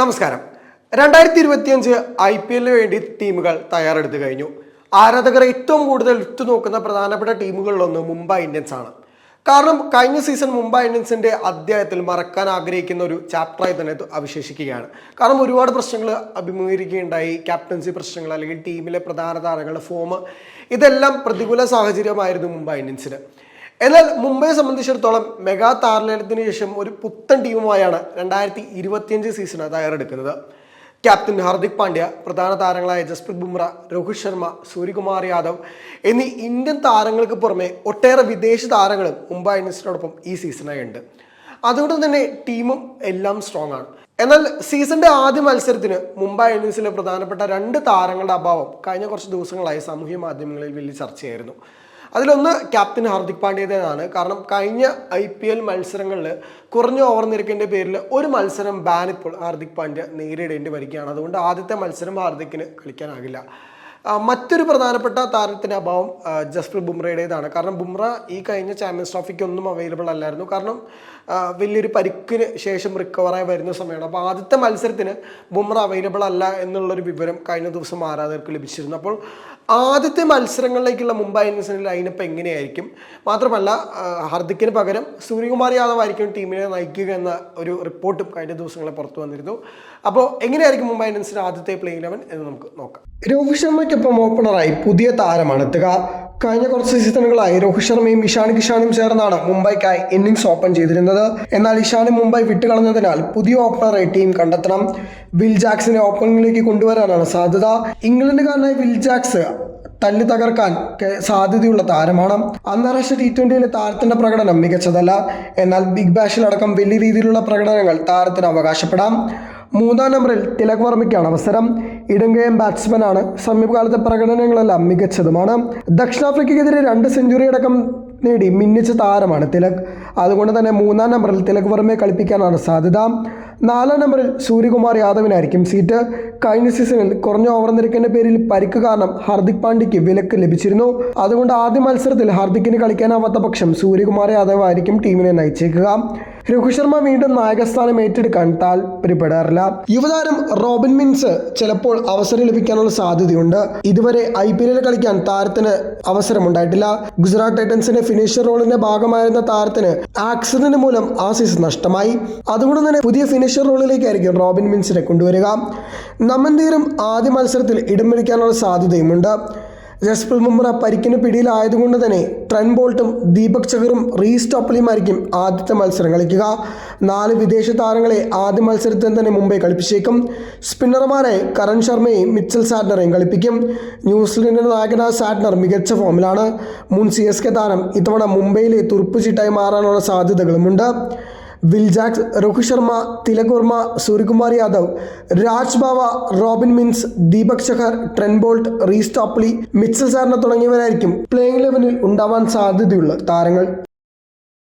നമസ്കാരം. രണ്ടായിരത്തി ഇരുപത്തിയഞ്ച് ഐ പി എല്ലിന് വേണ്ടി ടീമുകൾ തയ്യാറെടുത്തു കഴിഞ്ഞു. ആരാധകർ ഏറ്റവും കൂടുതൽ ഉറ്റുനോക്കുന്ന പ്രധാനപ്പെട്ട ടീമുകളിലൊന്ന് മുംബൈ ഇന്ത്യൻസ് ആണ്. കാരണം കഴിഞ്ഞ സീസൺ മുംബൈ ഇന്ത്യൻസിന്റെ അധ്യായത്തിൽ മറക്കാൻ ആഗ്രഹിക്കുന്ന ഒരു ചാപ്റ്ററായി തന്നെ അവശേഷിക്കുകയാണ്. കാരണം ഒരുപാട് പ്രശ്നങ്ങൾ അഭിമുഖീകരിക്കുകയുണ്ടായി. ക്യാപ്റ്റൻസി പ്രശ്നങ്ങൾ അല്ലെങ്കിൽ ടീമിലെ പ്രധാന താരങ്ങളുടെ ഫോം ഇതെല്ലാം പ്രതികൂല സാഹചര്യമായിരുന്നു മുംബൈ ഇന്ത്യൻസിന്. എന്നാൽ മുംബൈയെ സംബന്ധിച്ചിടത്തോളം മെഗാ താരലേലത്തിന് ശേഷം ഒരു പുത്തൻ ടീമുമായാണ് രണ്ടായിരത്തി ഇരുപത്തിയഞ്ച് സീസണ് തയ്യാറെടുക്കുന്നത്. ക്യാപ്റ്റൻ ഹാർദിക് പാണ്ഡ്യ പ്രധാന താരങ്ങളായ ജസ്പ്രീത് ബുംറ രോഹിത് ശർമ്മ സൂര്യകുമാർ യാദവ് എന്നീ ഇന്ത്യൻ താരങ്ങൾക്ക് പുറമെ ഒട്ടേറെ വിദേശ താരങ്ങളും മുംബൈ ഇന്ത്യൻസിനോടൊപ്പം ഈ സീസണായി ഉണ്ട്. അതുകൊണ്ട് തന്നെ ടീമും എല്ലാം സ്ട്രോങ് ആണ്. എന്നാൽ സീസണിന്റെ ആദ്യ മത്സരത്തിന് മുംബൈ ഇന്ത്യൻസിലെ പ്രധാനപ്പെട്ട രണ്ട് താരങ്ങളുടെ അഭാവം കഴിഞ്ഞ കുറച്ച് ദിവസങ്ങളായി സാമൂഹ്യ മാധ്യമങ്ങളിൽ വലിയ ചർച്ചയായിരുന്നു. അതിലൊന്ന് ക്യാപ്റ്റൻ ഹാർദിക് പാണ്ഡ്യയുടേതാണ് കാരണം കഴിഞ്ഞ ഐ പി എൽ മത്സരങ്ങളിൽ കുറഞ്ഞ ഓവർ നിരക്കിന്റെ പേരിൽ ഒരു മത്സരം ബാൻ ഇപ്പോൾ ഹാർദിക് പാണ്ഡ്യ നേരിടേണ്ടി വരികയാണ്. അതുകൊണ്ട് ആദ്യത്തെ മത്സരം ഹാർദിക്കിന് കളിക്കാനാകില്ല. മറ്റൊരു പ്രധാനപ്പെട്ട താരത്തിന്റെ അഭാവം ജസ്പ്രീത് ബുംറയുടേതാണ്. കാരണം ബുംറ ഈ കഴിഞ്ഞ ചാമ്പ്യൻസ് ട്രോഫിക്കൊന്നും അവൈലബിൾ അല്ലായിരുന്നു. കാരണം വലിയൊരു പരിക്കിന് ശേഷം റിക്കവറായി വരുന്ന സമയമാണ്. അപ്പോൾ ആദ്യത്തെ മത്സരത്തിന് ബുംറ അവൈലബിൾ അല്ല എന്നുള്ളൊരു വിവരം കഴിഞ്ഞ ദിവസം ആരാധകർക്ക് ലഭിച്ചിരുന്നു. അപ്പോൾ ആദ്യത്തെ മത്സരങ്ങളിലേക്കുള്ള മുംബൈ ഇന്ത്യൻസിന്റെ ലൈനപ്പ് എങ്ങനെയായിരിക്കും? മാത്രമല്ല ഹർദിക്കിന് പകരം സൂര്യകുമാർ യാദവ് ആയിരിക്കും ടീമിനെ നയിക്കുക എന്ന ഒരു റിപ്പോർട്ടും കഴിഞ്ഞ ദിവസങ്ങളെ പുറത്തു വന്നിരുന്നു. അപ്പോൾ എങ്ങനെയായിരിക്കും മുംബൈ ഇന്ത്യൻസിന്റെ ആദ്യത്തെ പ്ലേ ഇലവൻ എന്ന് നമുക്ക് നോക്കാം. രോഹിത് ശർമ്മയ്ക്കൊപ്പം ഓപ്പണറായി പുതിയ താരമാണ് എത്തുക. കഴിഞ്ഞ കുറച്ച് സീസണുകളായി രോഹിത് ശർമ്മയും ഇഷാൻ കിഷാനും ചേർന്നാണ് മുംബൈക്കായി ഇന്നിംഗ്സ് ഓപ്പൺ ചെയ്തിരുന്നത്. എന്നാൽ ഇഷാന് മുംബൈ വിട്ടുകളഞ്ഞതിനാൽ പുതിയ ഓപ്പണറെ ടീം കണ്ടെത്തണം. വിൽ ജാക്സിനെ ഓപ്പണിംഗിലേക്ക് കൊണ്ടുവരാനാണ് സാധ്യത. ഇംഗ്ലണ്ടുകാരനായ വിൽ ജാക്സ് തല്ലി തകർക്കാൻ സാധ്യതയുള്ള താരമാണ്. അന്താരാഷ്ട്ര ടി ട്വന്റിയിലെ താരത്തിന്റെ പ്രകടനം മികച്ചതല്ല. എന്നാൽ ബിഗ് ബാഷിലടക്കം വലിയ രീതിയിലുള്ള പ്രകടനങ്ങൾ താരത്തിന് അവകാശപ്പെടാം. മൂന്നാം നമ്പറിൽ തിലക് വർമ്മയ്ക്കാണ് അവസരം. ഇടങ്കയം ബാറ്റ്സ്മാനാണ് സമീപകാലത്തെ പ്രകടനങ്ങളെല്ലാം മികച്ചതുമാണ്. ദക്ഷിണാഫ്രിക്കയ്ക്കെതിരെ രണ്ട് സെഞ്ചുറി അടക്കം നേടി മിന്നിച്ച താരമാണ് തിലക്. അതുകൊണ്ട് തന്നെ മൂന്നാം നമ്പറിൽ തിലക് വർമ്മയെ കളിപ്പിക്കാനാണ് സാധ്യത. നാലാം നമ്പറിൽ സൂര്യകുമാർ യാദവിനായിരിക്കും സീറ്റ് കഴിഞ്ഞ സീസണിൽ കുറഞ്ഞ ഓവർ നിരക്കിന്റെ പേരിൽ പരിക്ക് കാരണം ഹാർദിക് പാണ്ഡ്യയ്ക്ക് വിലക്ക് ലഭിച്ചിരുന്നു. അതുകൊണ്ട് ആദ്യ മത്സരത്തിൽ ഹാർദിക്കിന് കളിക്കാനാവാത്ത പക്ഷം സൂര്യകുമാർ യാദവ് ആയിരിക്കും ടീമിനെ നയിച്ചേക്കുക. രോഹിത് ശർമ്മ വീണ്ടും നായകസ്ഥാനം ഏറ്റെടുക്കാൻ താല്പര്യപ്പെടാറില്ല. യുവതാരം റോബിൻ മിൻസ് ചിലപ്പോൾ അവസരം ലഭിക്കാനുള്ള സാധ്യതയുണ്ട്. ഇതുവരെ ഐ പി എല്ലിൽ കളിക്കാൻ താരത്തിന് അവസരമുണ്ടായിട്ടില്ല. ഗുജറാത്ത് ടൈറ്റൻസിന്റെ ഫിനിഷർ റോളിന്റെ ഭാഗമായിരുന്ന താരത്തിന് ആക്സിഡന്റ് മൂലം ആ സീസൺ നഷ്ടമായി. അതുകൊണ്ട് തന്നെ പുതിയ ഫിനിഷർ റോളിലേക്കായിരിക്കും റോബിൻ മിൻസിനെ കൊണ്ടുവരിക. നമ്മന്തീരും ആദ്യ മത്സരത്തിൽ ഇടം പിടിക്കാനുള്ള സാധ്യതയുമുണ്ട്. ജസ്പ്രീത് ബുംറ പരിക്കിന് പിടിയിലായതുകൊണ്ട് തന്നെ ട്രെൻ ബോൾട്ടും ദീപക് ചഹറും റീസ് ടോപ്പലിയുമായിരിക്കും ആദ്യത്തെ മത്സരം കളിക്കുക. നാല് വിദേശ താരങ്ങളെ ആദ്യ മത്സരത്തിൽ തന്നെ മുംബൈ കളിപ്പിച്ചേക്കും. സ്പിന്നർമാരെ കരൺ ശർമ്മയെയും മിച്ചൽ സാറ്റ്നറേയും കളിപ്പിക്കും. ന്യൂസിലൻഡിന്റെ നായകനായ സാറ്റ്നർ മികച്ച ഫോമിലാണ്. മുൻ സി എസ് കെ താരം ഇത്തവണ മുംബൈയിലെ തുറുപ്പുചീട്ടായി മാറാനുള്ള സാധ്യതകളുമുണ്ട്. Will Jacks Rohit Sharma Tilak Varma Suryakumar Yadav Raj Bawa Robin Minz Deepak Chahar Trent Boult Reece Topley Mitchell സാറിന തുടങ്ങിയവരായിരിക്കും പ്ലേയിങ് ലെവനിൽ ഉണ്ടാവാൻ സാധ്യതയുള്ള താരങ്ങൾ.